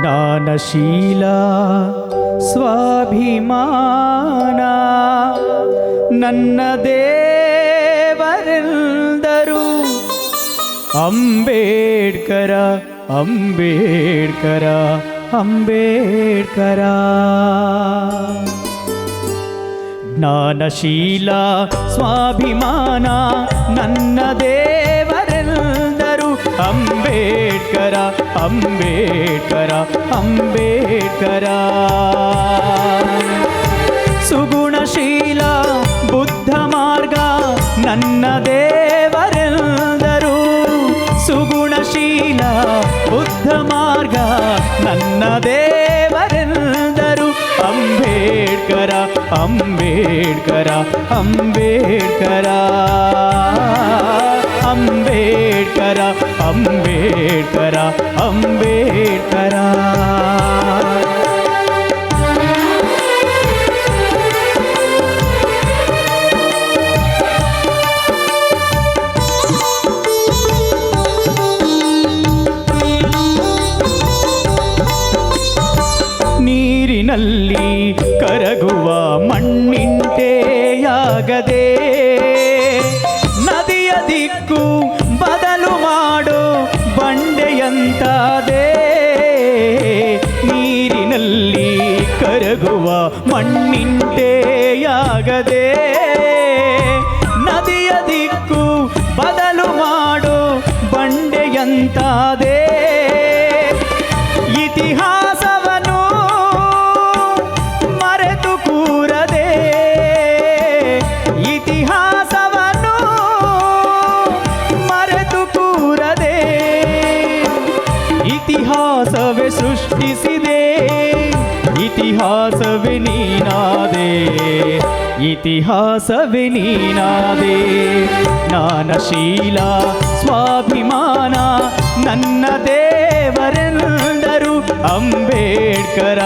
ಜ್ಞಾನಶೀಲ ಸ್ವಾಭಿಮಾನ ನನ್ನ ದೇವರೆಂದರು ಅಂಬೇಡ್ಕರ ಅಂಬೇಡ್ಕರ ಅಂಬೇಡ್ಕರ. ಜ್ಞಾನಶೀಲ ಸ್ವಾಭಿಮಾನ ನನ್ನ ದೇವರೆಲ್ಲರೂ ಅಂಬೇಡ್ಕರ ಅಂಬೇಡ್ಕರ ಅಂಬೇಡ್ಕರ. ಸುಗುಣಶೀಲ, ಬುದ್ಧ ಮಾರ್ಗ ನನ್ನ ದೇವರೆಲ್ಲರೂ. ಸುಗುಣಶೀಲ, ಬುದ್ಧ ಮಾರ್ಗ ನನ್ನ ದೇವರೆಲ್ಲರೂ. ಅಂಬೇಡ್ಕರ ಅಂಬೇಡ್ಕರ ಅಂಬೇಡ್ಕರ. ಅಂಬೇಡ್ಕರ ಅಂಬೇಡ್ಕರ ಅಂಬೇಡ್ಕರ. ನೀರಿನಲ್ಲಿ ಕರಗುವ ಮಣ್ಣಿಂಟೆಯಾಗದೆ ಕರಗುವ ಮಣ್ಣಿಂಟೆಯಾಗದೆ ಇತಿಹಾಸವೇ ನೀನಾದೆ ಇತಿಹಾಸವೇ ನೀನಾದೆ. ಸ್ವಾಭಿಮಾನ ನನ್ನ ದೇವರೆಂದರು ಅಂಬೇಡ್ಕರ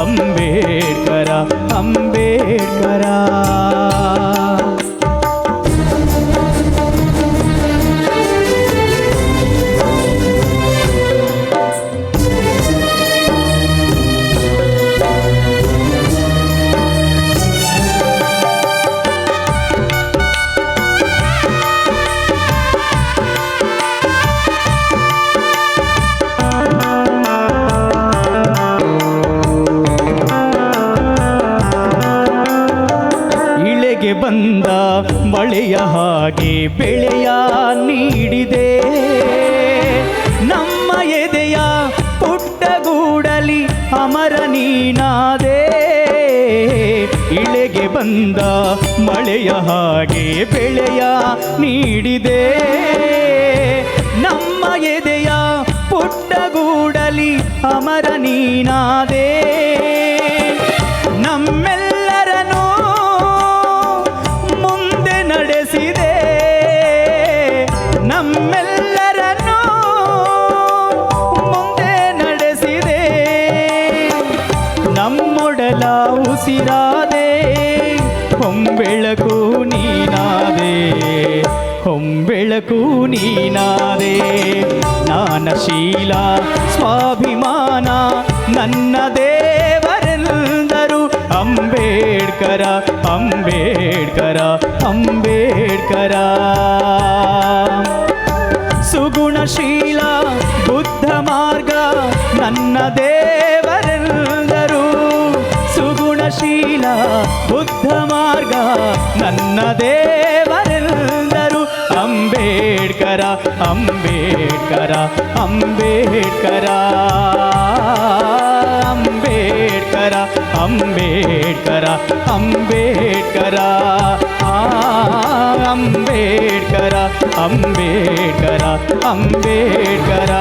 ಅಂಬೇಡ್ಕರ ಅಂಬೇಡ್ಕರ. ಇಳೆಗೆ ಬಂದ, ಮಳೆಯ ಹಾಗೆ ಬೆಳೆಯ ನೀಡಿದೆ. ನಮ್ಮ ಎದೆಯ ಪುಟ್ಟಗೂಡಲಿ ಅಮರ ನೀನಾದೆ. ಇಳೆಗೆ ಬಂದ, ಮಳೆಯ ಹಾಗೆ ಬೆಳೆಯ ನೀಡಿದೆ. ನಮ್ಮ ಎದೆಯ ಪುಟ್ಟಗೂಡಲಿ ಅಮರ ನೀನಾದೆ. ಉಸಿರಾದೆ ಹೊಂಬೆಳಕು ನೀನಾದೆ ಹೊಂಬೆಳಕು ನೀನಾದೆ. ಜ್ಞಾನಶೀಲ ಸ್ವಾಭಿಮಾನ ನನ್ನ ದೇವರೆಲ್ಲರೂ ಅಂಬೇಡ್ಕರ ಅಂಬೇಡ್ಕರ ಅಂಬೇಡ್ಕರ. ಸುಗುಣಶೀಲ ಬುದ್ಧ ಮಾರ್ಗ. ನನ್ನ ದೇವರೆಲ್ಲರೂ ಅಂಬೇಡ್ಕರ ಅಂಬೇಡ್ಕರ ಅಂಬೇಡ್ಕರ. ಅಂಬೇಡ್ಕರ ಅಂಬೇಡ್ಕರ ಅಂಬೇಡ್ಕರ. ಅಂಬೇಡ್ಕರ ಅಂಬೇಡ್ಕರ ಅಂಬೇಡ್ಕರ.